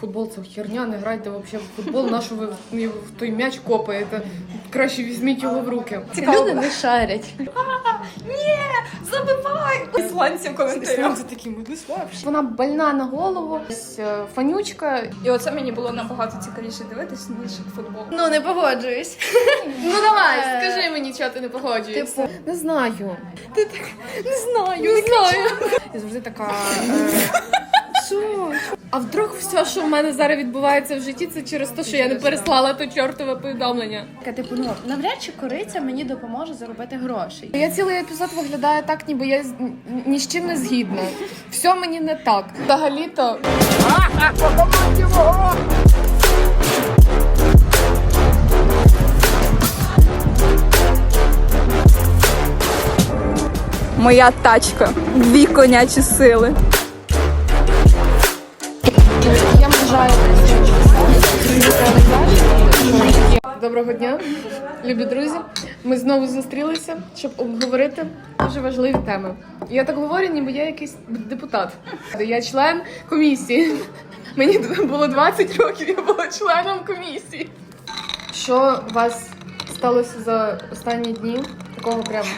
футбол це херня, не грайте взагалі в футбол, на що ви в- в той м'яч копаєте. Краще візьміть його в руки. Люди не шарять. Ні, Забивай! Ісландців коментарів. Це такі ми Вона больна на голову, е, фанючка. І оце мені було набагато цікавіше дивитись, ніж футбол. Ну не погоджуюсь. Ну давай, Е, скажи мені, чого ти не погоджуєшся. типу, не знаю. Ти так не знаю, не знаю. Я завжди така. Е... Що? А вдруг все, що в мене зараз відбувається в житті, це через те, що я не переслала то чортове повідомлення. Така, типу, ну навряд чи кориця мені допоможе заробити грошей. Я цілий епізод виглядає так, ніби я з- ні з чим не згідна. Все мені не так. Взагалі-то Моя тачка. Дві конячі сили. Доброго дня, любі друзі. Ми знову зустрілися, щоб обговорити дуже важливі теми. Я так говорю, ніби я якийсь депутат. Я член комісії. Мені було 20 років, я була членом комісії. Що у вас сталося за останні дні? Такого прямо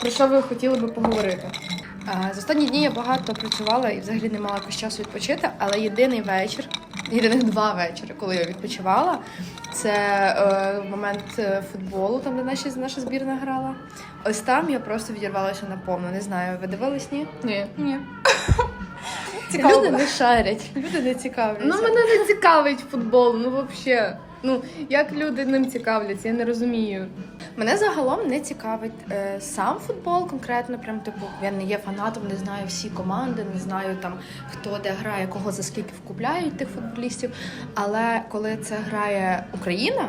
про що ви хотіли би поговорити? За останні дні я багато працювала і взагалі не мала якось часу відпочити, але єдиний вечір, єдиних два вечори, коли я відпочивала, це е, момент е, футболу, там де наші, наша збірна грала. Ось там я просто відірвалася наповну. Не знаю, ви дивились ні? Ні. Ні. Цікаво. Люди не шарять, люди не цікавляться. Ну мене не цікавить футбол, ну взагалі. Ну як люди ним цікавляться, я не розумію. Мене загалом не цікавить е, сам футбол, конкретно, прям типу, я не є фанатом, не знаю всі команди, не знаю там хто де грає, кого за скільки вкупляють тих футболістів. Але коли це грає Україна.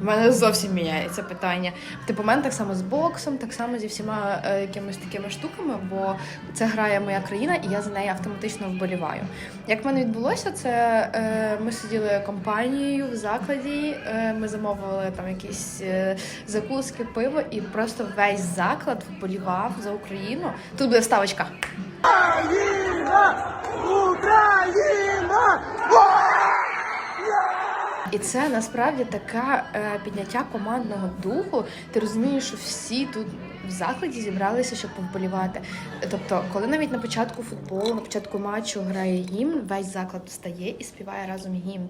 В мене зовсім міняється питання. Типу, у мене так само з боксом, так само зі всіма е, якимись такими штуками, бо це грає моя країна, і я за неї автоматично вболіваю. Як в мене відбулося, це е, ми сиділи компанією в закладі, е, ми замовили там якісь е, закуски, пиво, і просто весь заклад вболівав за Україну. Тут буде вставочка. І це насправді таке е, підняття командного духу. Ти розумієш, що всі тут в закладі зібралися, щоб повболівати. Тобто, коли навіть на початку футболу, на початку матчу грає гімн, весь заклад встає і співає разом гімн.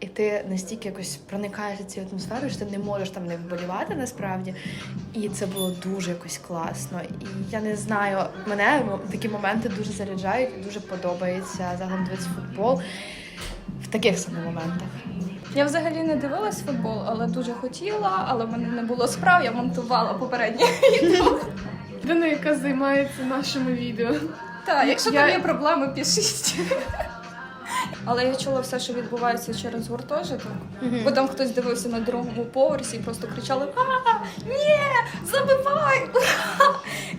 І ти настільки якось проникаєшся цією атмосферою, що ти не можеш там не вболівати насправді. І це було дуже якось класно. І я не знаю, мене такі моменти дуже заряджають, і дуже подобається загалом дивитися футбол в таких саме моментах. Я взагалі не дивилась футбол, але дуже хотіла, але в мене не було справ, я монтувала попереднє відео. Людина, яка займається нашими відео. Так, якщо там є проблеми, пишіть. Але я чула все, що відбувається через гуртожиток, бо там хтось дивився на другому поверсі і просто кричали: А, ні, забивай!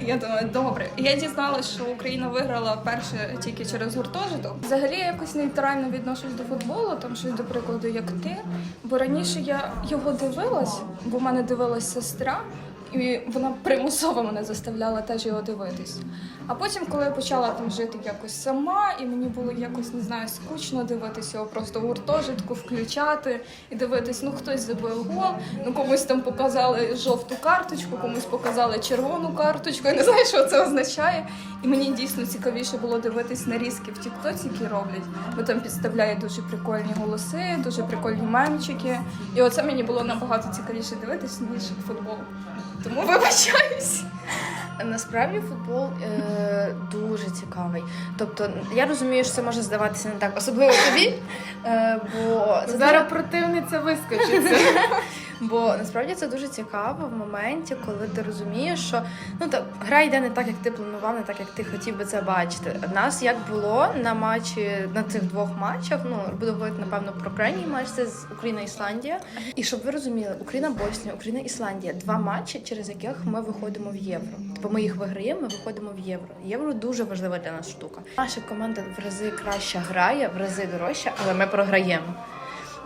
Я думаю, добре. Я дізналася, що Україна виграла перше тільки через гуртожиток. Взагалі я якось нейтрально відношусь до футболу, там щось до прикладу, як ти. Бо раніше я його дивилась, бо в мене дивилась сестра. І вона примусово мене заставляла теж його дивитись. А потім, коли я почала там жити якось сама, і мені було якось не знаю, скучно дивитись його просто в гуртожитку, включати і дивитись, ну хтось забив гол, ну комусь там показали жовту карточку, комусь показали червону карточку. Я не знаю, що це означає. І мені дійсно цікавіше було дивитись нарізки в Тіктоці, які роблять, бо там підставляють дуже прикольні голоси, дуже прикольні мемчики. І оце мені було набагато цікавіше дивитись, ніж футбол. Тому вибачаюсь. Насправді футбол е, дуже цікавий. Тобто, я розумію, що це може здаватися не так, особливо тобі. Е, бо це Зараз противниця вискочиться. Бо насправді це дуже цікаво в моменті, коли ти розумієш, що ну та гра йде не так, як ти планував, не так, як ти хотів би це бачити. Нас як було на матчі на цих двох матчах. Ну буду говорити напевно про крайній матч. Це з Україна Ісландія. І щоб ви розуміли, Україна Боснія, Україна Ісландія два матчі, через яких ми виходимо в євро. Тобто ми їх виграємо, ми виходимо в євро. Євро дуже важлива для нас штука. Наша команда в рази краще грає, в рази дорожче, але ми програємо.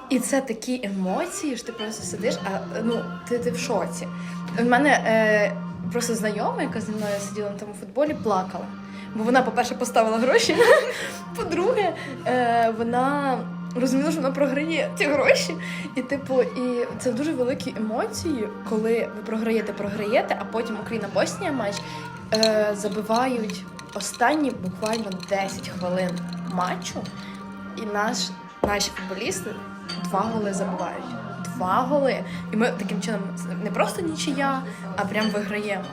І це такі емоції, що ти просто сидиш, а ну ти, ти в шоці. У мене е, просто знайома, яка зі мною сиділа на тому футболі, плакала. Бо вона, по-перше, поставила гроші. По-друге, е, вона розуміла, що вона програє ці гроші. І, типу, і це дуже великі емоції, коли ви програєте, програєте, а потім Україна Боснія матч е, забивають останні буквально 10 хвилин матчу, і наш, наші футболісти два голи забивають. Два голи. І ми таким чином не просто нічия, а прям виграємо.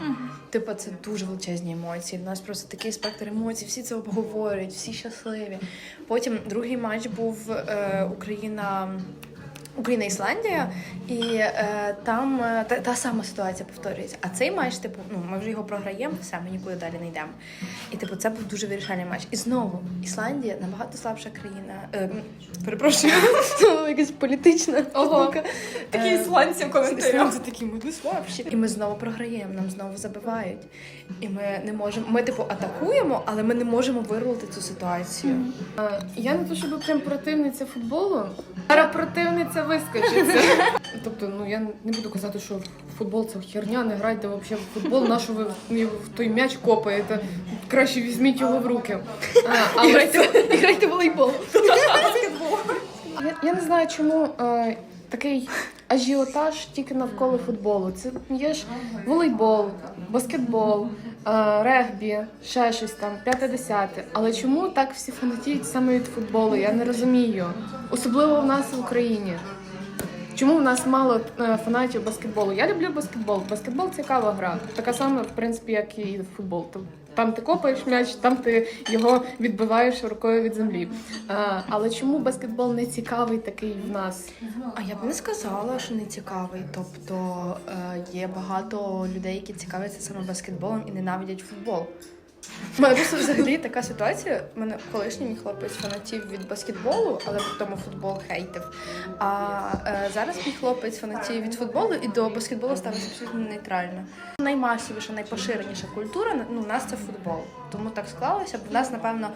Типу, це дуже величезні емоції. У нас просто такий спектр емоцій, всі це обговорюють, всі щасливі. Потім другий матч був е, Україна. Україна Ісландія, і е, там е, та, та сама ситуація повторюється. А цей матч, типу, ну ми вже його програємо, все, ми нікуди далі не йдемо. І типу, це був дуже вирішальний матч. І знову Ісландія набагато слабша країна. Е, перепрошую, якась політична Ого. штука. Такі Е, ісландці в коментарях. Ісландці такі ми слабші. І ми знову програємо, нам знову забивають. І ми не можемо. Ми, типу, атакуємо, але ми не можемо вирвати цю ситуацію. Е, Я не то, щоб прям противниця футболу. Противниця вискочиться. Тобто, ну я не буду казати, що футбол це херня, не грайте взагалі в футбол, на що ви в той м'яч копаєте. Краще візьміть його в руки. А, але І грайте в волейбол. Я, я не знаю, чому е, такий ажіотаж тільки навколо футболу. Це є ж волейбол, баскетбол, регбі, ще щось там, п'яте-десяте. Але чому так всі фанатіють саме від футболу? Я не розумію. Особливо в нас в Україні. Чому в нас мало е, фанатів баскетболу? Я люблю баскетбол. Баскетбол цікава гра. Така сама, в принципі, як і футбол. Там ти копаєш м'яч, там ти його відбиваєш рукою від землі. А, але чому баскетбол не цікавий такий в нас? А я б не сказала, що не цікавий. Тобто е, є багато людей, які цікавляться саме баскетболом і ненавидять футбол. У мене просто взагалі така ситуація. У мене колишній мій хлопець фанатів від баскетболу, але при тому футбол хейтив. А е, зараз мій хлопець фанатів від футболу і до баскетболу ставиться абсолютно нейтрально. Наймасовіша, найпоширеніша культура ну, у нас це футбол. Тому так склалося. Бо в нас, напевно,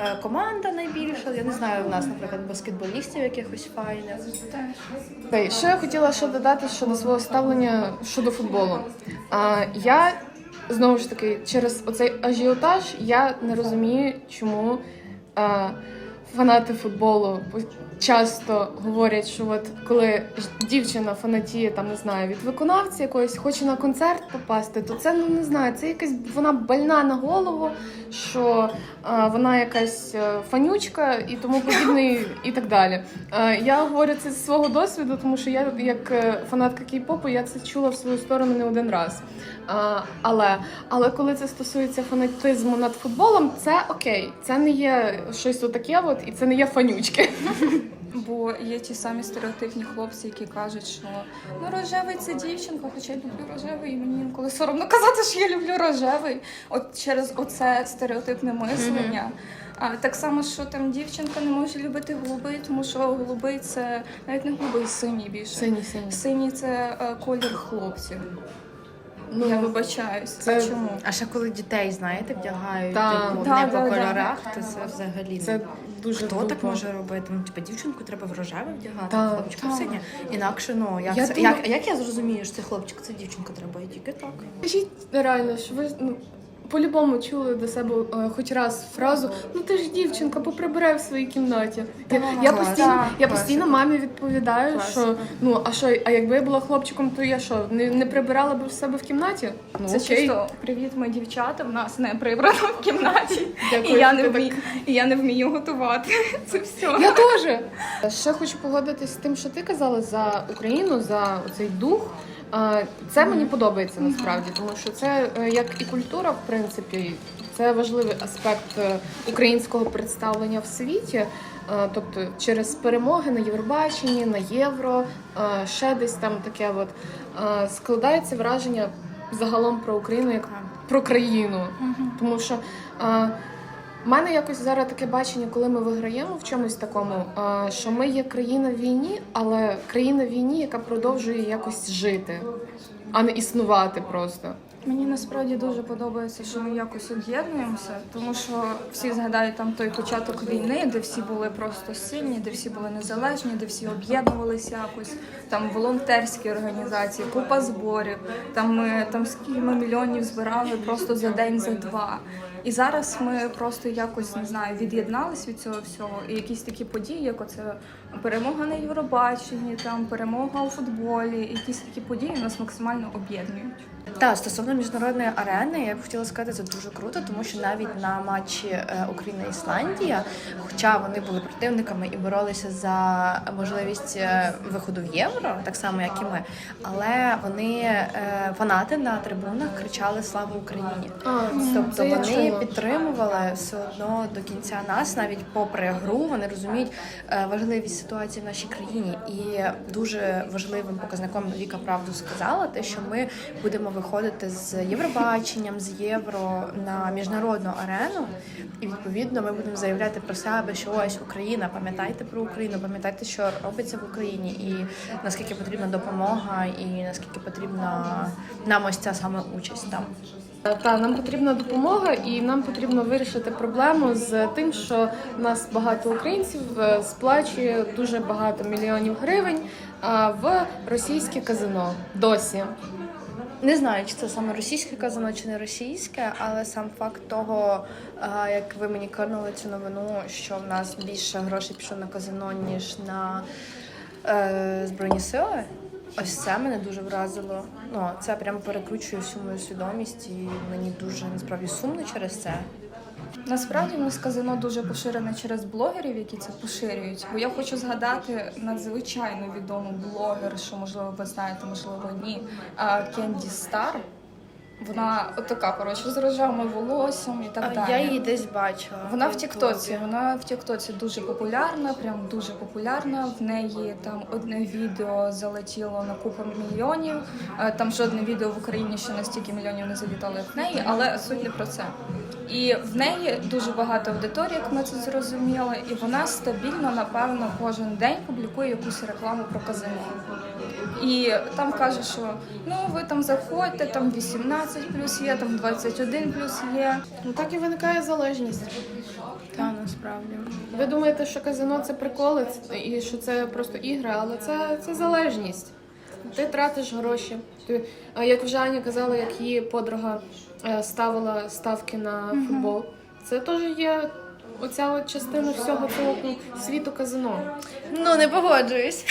е, команда найбільша. Я не знаю, у нас, наприклад, баскетболістів якихось файних. Що я хотіла ще додати щодо свого ставлення щодо футболу. А, я знову ж таки через оцей ажіотаж я не розумію, чому е, фанати футболу часто говорять, що от коли дівчина фанатіє там не знаю від виконавця якоїсь, хоче на концерт попасти, то це ну не знаю, це якась вона больна на голову, що а, вона якась е, фанючка і тому подібне, і, так далі. Е, я говорю це зі свого досвіду, тому що я як е, фанатка кей-попу, я це чула в свою сторону не один раз. А, але, але коли це стосується фанатизму над футболом, це окей, це не є щось отаке, от і це не є фанючки. Бо є ті самі стереотипні хлопці, які кажуть, що ну рожевий це дівчинка, хоча я люблю рожевий, і мені інколи соромно казати, що я люблю рожевий. От через оце стереотипне мислення. А так само, що там дівчинка не може любити голубий, тому що голубий це навіть не голубий, синій більше. Сині, сині. Синій це е, колір хлопців. Ну, я вибачаюсь. це- А чому? А ще коли дітей, знаєте, вдягають Та. типу, Та, не да, по да. кольорах, то це взагалі Це дуже хто так може робити? Ну, типу, дівчинку треба в рожеве вдягати, Та. хлопчику в синє. Інакше, ну як Я це думаю- як, як я зрозумію, що це хлопчик, це дівчинка треба і тільки так. Кажіть реально, що ви ну, по-любому чули до себе е, хоч раз фразу Ну ти ж дівчинка, поприбирай в своїй кімнаті. Я, я клас. постійно, я постійно мамі відповідаю, що ну а що, а якби я була хлопчиком, то я що, не, не прибирала б в себе в кімнаті? Ну Це окей. чисто привіт, ми дівчата. В нас не прибрано в кімнаті. Дякую, і я не ти вмію, і я не вмію готувати. Це все. Я теж. Ще хочу погодитись з тим, що ти казала за Україну, за цей дух. Це мені подобається насправді, тому що це е, як і культура, в принципі, це важливий аспект е, українського представлення в світі. Е, Тобто через перемоги на Євробаченні, на євро, ще десь там таке от складається враження загалом про Україну як про країну. Тому що в мене якось зараз таке бачення, коли ми виграємо в чомусь такому, е, що ми є країна в війні, але країна в війні, яка продовжує якось жити, а не існувати просто. Мені насправді дуже подобається, що ми якось об'єднуємося, тому що всі згадають там той початок війни, де всі були просто сильні, де всі були незалежні, де всі об'єднувалися якось. Там волонтерські організації, купа зборів. Там ми там скільки ми мільйонів збирали просто за день, за два. І зараз ми просто якось не знаю, від'єднались від цього всього. І якісь такі події, як оце перемога на Євробаченні, там перемога у футболі, якісь такі події нас максимально об'єднують. Так, стосовно міжнародної арени, я б хотіла сказати, це дуже круто, тому що навіть на матчі е, Україна-Ісландія, хоча вони були противниками і боролися за можливість е, виходу в євро, так само як і ми, але вони е, фанати на трибунах кричали Слава Україні! А, Тобто вони підтримували все одно до кінця нас, навіть попри гру, вони розуміють важливість ситуації в нашій країні. І дуже важливим показником Віка правду сказала, те, що ми будемо виходити з Євробаченням, з євро на міжнародну арену, і відповідно ми будемо заявляти про себе, що ось Україна, пам'ятайте про Україну, пам'ятайте, що робиться в Україні, і наскільки потрібна допомога, і наскільки потрібна нам ось ця саме участь там. Так, нам потрібна допомога, і нам потрібно вирішити проблему з тим, що нас багато українців е, сплачує дуже багато мільйонів гривень в російське казино досі. Не знаю, чи це саме російське казано, чи не російське, але сам факт того, як ви мені кинули цю новину, що в нас більше грошей пішло на казино, ніж на е, Збройні Сили. Ось це мене дуже вразило. Ну, це прямо перекручує всю мою свідомість, і мені дуже насправді сумно через це. Насправді в нас казино дуже поширене через блогерів, які це поширюють. Бо я хочу згадати надзвичайно відому блогер, що можливо ви знаєте, можливо, ні. Кенді Стар. Вона отака, коротше, з рожевими волоссям і так А, далі. Я її десь бачила. Вона в Тіктоці, вона в Тіктоці дуже популярна, прям дуже популярна. В неї там одне відео залетіло на купу мільйонів. Е, Там жодне відео в Україні ще на стільки мільйонів не залітало, як в неї, але суть не про це. І в неї дуже багато аудиторії, як ми це зрозуміли, і вона стабільно, напевно, кожен день публікує якусь рекламу про казино. І там каже, що ну ви там заходьте, там 18 плюс є, там 21 плюс є. Ну так і виникає залежність. Та насправді. Ви думаєте, що казино це приколи і що це просто ігри, але це, це залежність. Ти тратиш гроші. Ти, як вже Аня казала, як її подруга е, ставила ставки на футбол. Це теж є оця от частина всього цього світу казино. Ну не погоджуюсь.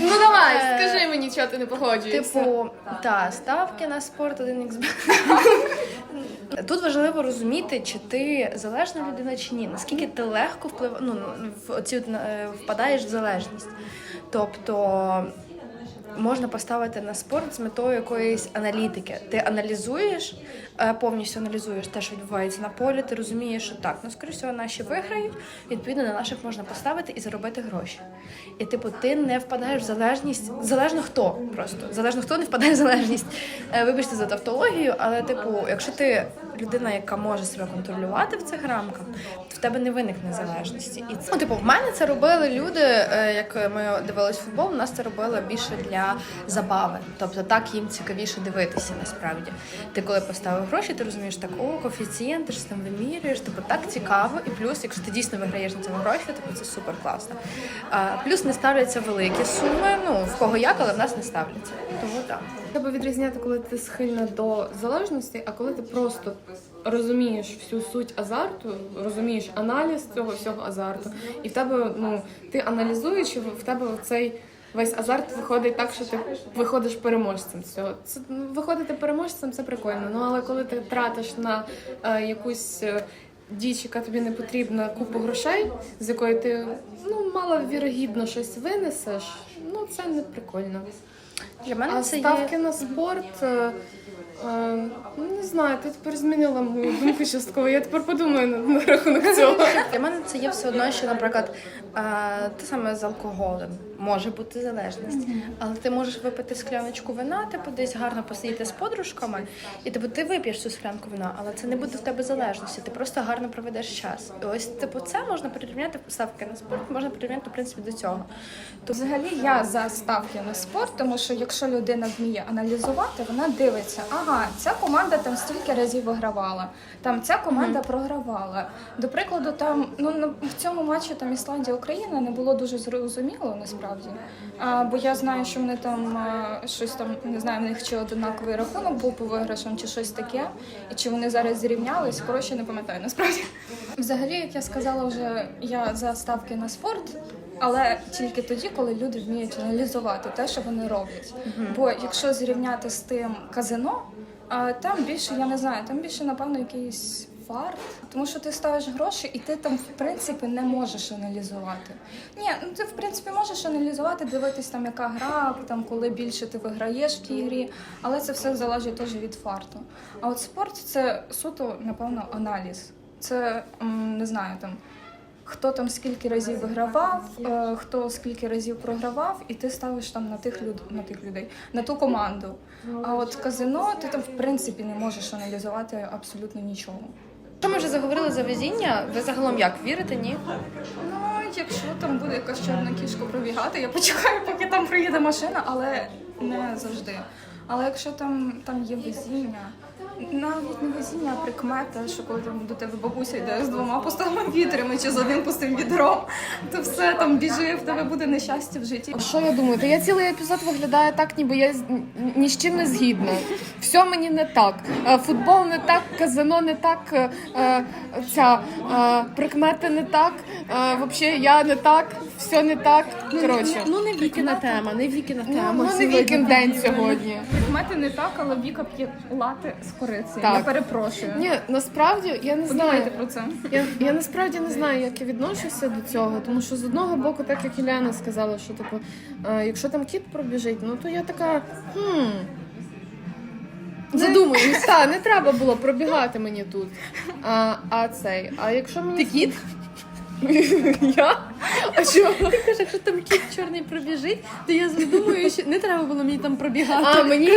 Ну давай, Е, скажи мені, чого ти не погоджуєшся. Типу, та ставки на спорт 1xbet. Тут важливо розуміти, чи ти залежна людина чи ні. Наскільки ти легко вплив... ну, в оці е, впадаєш в залежність. Тобто можна поставити на спорт з метою якоїсь аналітики. Ти аналізуєш, повністю аналізуєш те, що відбувається на полі. Ти розумієш, що так, ну скоріше всього, наші виграють. Відповідно, на наших можна поставити і заробити гроші. І типу, ти не впадаєш в залежність. Залежно хто просто залежно хто не впадає в залежність. Е, Вибачте за тавтологію, але типу, якщо ти людина, яка може себе контролювати в цих рамках, то в тебе не виникне залежності. І це ну, типу, в мене це робили люди. е, Як ми дивились футбол, у нас це робили більше для забави. Тобто так їм цікавіше дивитися насправді. Ти коли поставив гроші, ти розумієш так, о, коефіцієнт, ти ж там вимірюєш, типу так цікаво. І плюс, якщо ти дійсно виграєш на цьому гроші, типу це супер класно. Плюс не ставляться великі суми. Ну в кого як, але в нас не ставляться. Тому так. Треба відрізняти, коли ти схильна до залежності, а коли ти просто розумієш всю суть азарту, розумієш аналіз цього всього азарту, і в тебе, ну, ти аналізуєш, в тебе цей весь азарт виходить так, що ти виходиш переможцем з цього. Це ну, виходити переможцем це прикольно. Ну але коли ти тратиш на е, якусь. е, Діч, яка тобі не потрібна купу грошей, з якої ти ну мало вірогідно щось винесеш. Ну це не прикольно. Для мене А це ставки є... на спорт. е, е, ну, не знаю, ти тепер змінила мою думку частково. Я тепер подумаю на, на рахунок цього. Для мене це є все одно, що, наприклад, е, те саме з алкоголем може бути залежність, але ти можеш випити скляночку вина, типу десь гарно посидіти з подружками, і типу ти вип'єш цю склянку вина, але це не буде в тебе залежності. Ти просто гарно проведеш час. І ось типу це можна порівняти ставки на спорт, можна порівняти в принципі до цього. То взагалі я за ставки на спорт, тому що якщо людина вміє аналізувати, вона дивиться, ага, ця команда там стільки разів вигравала, там ця команда програвала. До прикладу, там ну в цьому матчі там Ісландія Україна не було дуже зрозуміло насправді. А, бо я знаю, що вони там а, щось там не знаю, в них чи однаковий рахунок був по виграшам, чи щось таке, і чи вони зараз зрівнялись. Коротше, не пам'ятаю насправді. Взагалі, як я сказала, вже я за ставки на спорт. Але тільки тоді, коли люди вміють аналізувати те, що вони роблять. Бо якщо зрівняти з тим казино, там більше, я не знаю, там більше, напевно, якийсь фарт. Тому що ти ставиш гроші і ти там, в принципі, не можеш аналізувати. Ні, ну ти в принципі можеш аналізувати, дивитись там, яка гра, там коли більше ти виграєш в тій грі, але це все залежить теж від фарту. А от спорт це суто, напевно, аналіз. Це не знаю там. Хто там скільки разів вигравав, е, хто скільки разів програвав, і ти ставиш там на тих люд... на тих людей, на ту команду. А от казино ти там в принципі не можеш аналізувати абсолютно нічого. Що ми вже заговорили за везіння? Ви загалом як вірите? Ні? Ну, якщо там буде якась чорна кішка пробігати, я почекаю, поки там приїде машина, але не завжди. Але якщо там, там є везіння, навіть не везіння, а прикмета, що коли там до тебе бабуся йде з двома пустими вітрами чи з одним пустим відром, то все там біжи, в тебе буде нещастя в житті. Що я думаю? Та я цілий епізод виглядає так, ніби я з- ні з чим не згідна. Все мені не так. Е, Футбол не так, казино не так, е, е, ця е, прикмети не так. Взагалі я не так, все не так. Коротше, Ну не вікіна тема, не вікіна тема. ну не вікенд день сьогодні. Прикмети не так, але Віка п'є лати з корицею. Так. Я перепрошую. Ні, насправді я не Подумайте знаю. про це. Я, я насправді не знаю, як я відношуся до цього, тому що з одного боку, так як Іляна сказала, що типу, е, якщо там кіт пробіжить, ну то я така. хм. Задумуюсь, та не треба було пробігати мені тут. А, а цей, а якщо мені. Ти кіт? Я? А що? Ти кажеш, якщо там кіт чорний пробіжить, то я задумаю, що не треба було мені там пробігати. А мені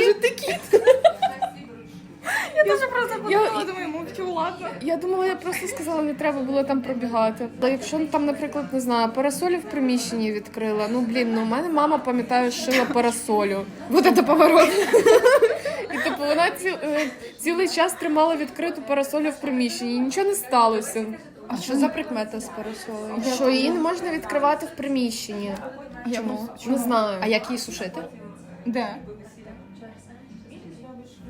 Я дуже просто Я- подумала, думаю, мовчу, ладно. Я думала, я просто сказала, не треба було там пробігати. Та якщо там, наприклад, не знаю, парасолі в приміщенні відкрила. Ну блін, ну у мене мама пам'ятаю, шила парасолю. Вот це поворот. І типу вона ці, е, цілий час тримала відкриту парасолю в приміщенні. і Нічого не сталося. А що за прикмета з парасолою? Що її не можна відкривати в приміщенні. Чому? Не знаю. А як її сушити? Де?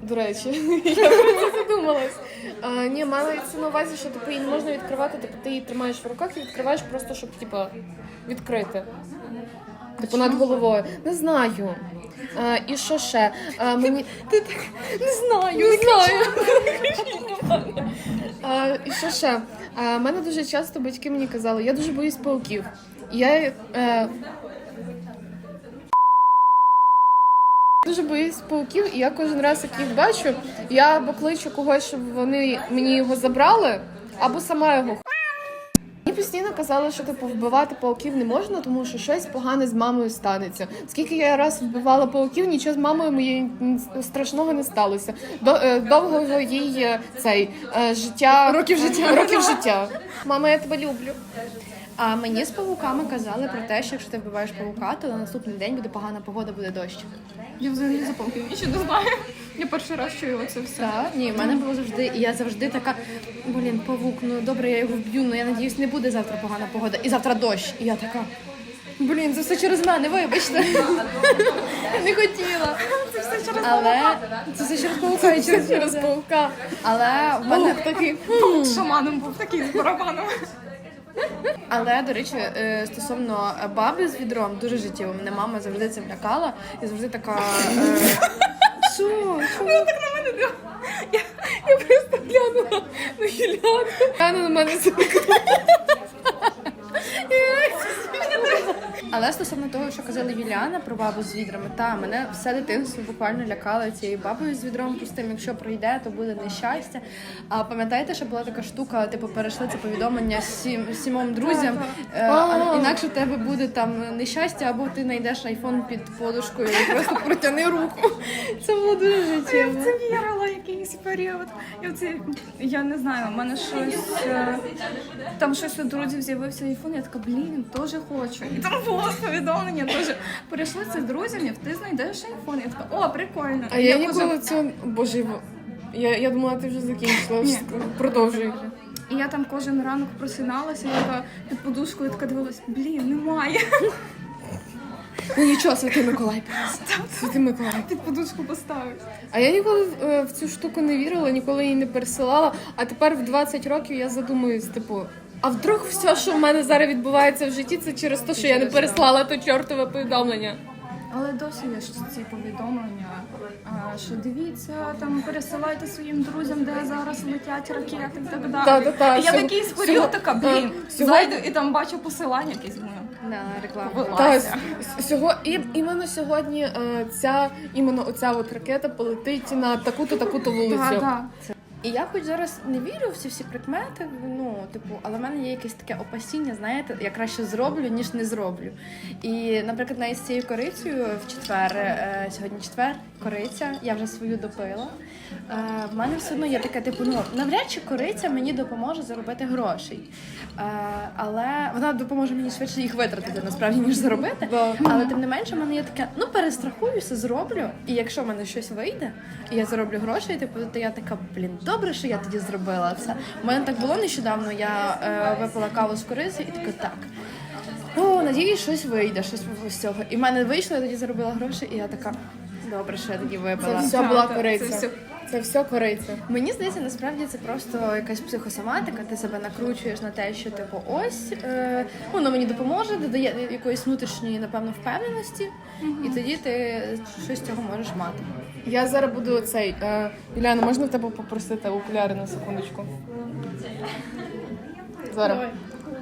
До речі, я про це задумалась. А, ні, мається на увазі, що типу, її не можна відкривати, типу ти її тримаєш в руках і відкриваєш просто, щоб типу, відкрити. Типу над головою. Не знаю. А, і що ще? А, мені... Ти так не знаю, не знаю. А, і що ще? А, мене дуже часто батьки мені казали, я дуже боюсь пауків. І Я е, Дуже боюсь пауків, і я кожен раз, як їх бачу, я або кличу когось, щоб вони мені його забрали, або сама його. Мені постійно казали, що типу вбивати пауків не можна, тому що щось погане з мамою станеться. Скільки я раз вбивала пауків, нічого з мамою моєю страшного не сталося. Е, довгого їй е, цей е, життя років життя років життя. Мама, я тебе люблю. А мені з павуками казали про те, що якщо ти вбиваєш павука, то на наступний день буде погана погода, буде дощ. Я взагалі за пауки нічого не знаю. Я перший раз чую оце все. Так, ні, в мене було завжди, і я завжди така, блін, павук, ну добре, я його вб'ю, ну я надіюсь, не буде завтра погана погода. І завтра дощ. І я така. Блін, це все через мене, вибачте. Не хотіла. Це все через Але це все через павука і через, Через паука. Але в мене такий. Шаманом був такий з барабаном. Але до речі, е, стосовно баби з відром, дуже життєво. Мене мама завжди цим лякала і завжди така. е, Що? Що? Я просто глянула на Юліану. Глянула на мене Але стосовно того, що казала Юліана про бабу з відрами, та мене все дитинство буквально лякало цією бабою з відром пустим. Якщо пройде, то буде нещастя. А пам'ятаєте, що була така штука, типу, перейшли це повідомлення сім, сімом друзям, е, а інакше в тебе буде там нещастя, або ти знайдеш айфон під подушкою і просто протяни руку. Це було дуже життєво. Це вірила, якийсь період. І оце, я не знаю, у мене щось е, там щось у друзів з'явився айфон. Я така, блін, теж хочу. І там було повідомлення теж. Перейшли це з друзями, ти знайдеш айфон. Я така, о, прикольно. А я кожен- ніколи цього. Боже, я, я думала, ти вже закінчила. Продовжуй. І я там кожен ранок просиналася, я така під подушкою така дивилась, блін, немає. Ну нічого, святий Миколай принесе. Святий Миколай. Під подушку поставив. А я ніколи е, в цю штуку не вірила, ніколи її не пересилала. А тепер в 20 років я задумуюсь, типу, а вдруг все, що в мене зараз відбувається в житті, це через те, що я не переслала то чортове повідомлення. Але досі є ж ці повідомлення, а, що дивіться, там пересилайте своїм друзям, де зараз летять ракети і так далі. Та-та-та, І я сьогодні- такий схоріла, сьогодні- така, блін, сьогодні- зайду і там бачу посилання якесь. Ну, Да, рекламу. Та, сього, і, іменно сьогодні е, ця, іменно оця от ракета полетить на таку-то, таку-то вулицю. Да, да. І я хоч зараз не вірю в ці всі прикмети, ну, типу, але в мене є якесь таке опасіння, знаєте, я краще зроблю, ніж не зроблю. І, наприклад, навіть з цією корицею в четвер, е, сьогодні четвер, кориця, я вже свою допила. Е, в мене все одно є таке, типу, ну, навряд чи кориця мені допоможе заробити грошей. Е, але вона допоможе мені швидше їх витратити, насправді, ніж заробити. Але тим не менше, в мене є таке, ну перестрахуюся, зроблю. І якщо в мене щось вийде, і я зароблю гроші, типу, то я така, блін, добре, що я тоді зробила все. У мене так було нещодавно. Я е, випила каву з кориці і така так. О, надіюсь, щось вийде, щось з цього. І в мене вийшло, я тоді заробила гроші, і я така. Добре, що я тоді Це випила. все була кориця. це все- Це все кориця. Мені здається, насправді це просто якась психосоматика. Ти себе накручуєш на те, що типу ось е, воно мені допоможе, додає якоїсь внутрішньої, напевно, впевненості, і тоді ти щось з цього можеш мати. Я зараз буду цей. Е, Юліана, можна в тебе попросити окуляри на секундочку? Зараз.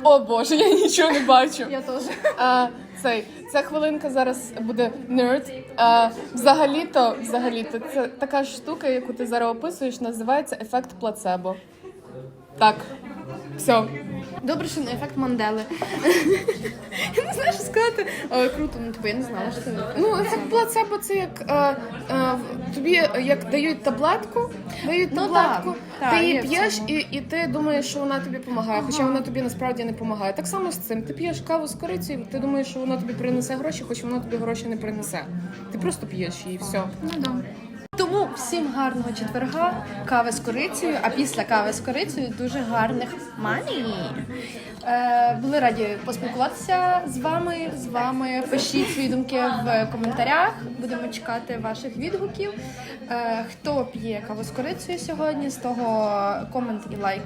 О Боже, я нічого не бачу. Я теж. А, цей, ця хвилинка зараз буде nerd. А, взагалі-то, взагалі-то, це така ж штука, яку ти зараз описуєш, називається ефект плацебо. Так. Все. Добре, що не ефект Мандели. Я не знаю, що сказати. О, круто, ну типу, я не знала, що це. Ну, ефект плацебо це як е, е, в- тобі як дають таблетку, дають Ну, таблетку, так. ти Так, її є в п'єш цьому. і, і ти думаєш, що вона тобі допомагає, хоча вона тобі насправді не допомагає. Так само з цим. Ти п'єш каву з корицею, ти думаєш, що вона тобі принесе гроші, хоч вона тобі гроші не принесе. Ти просто п'єш її, все. Ну, да. Всім гарного четверга, кави з корицею, а після кави з корицею дуже гарних мані. Е, були раді поспілкуватися з вами. З вами пишіть свої думки в коментарях. Будемо чекати ваших відгуків. Е, хто п'є каву з корицею сьогодні, з того комент і лайк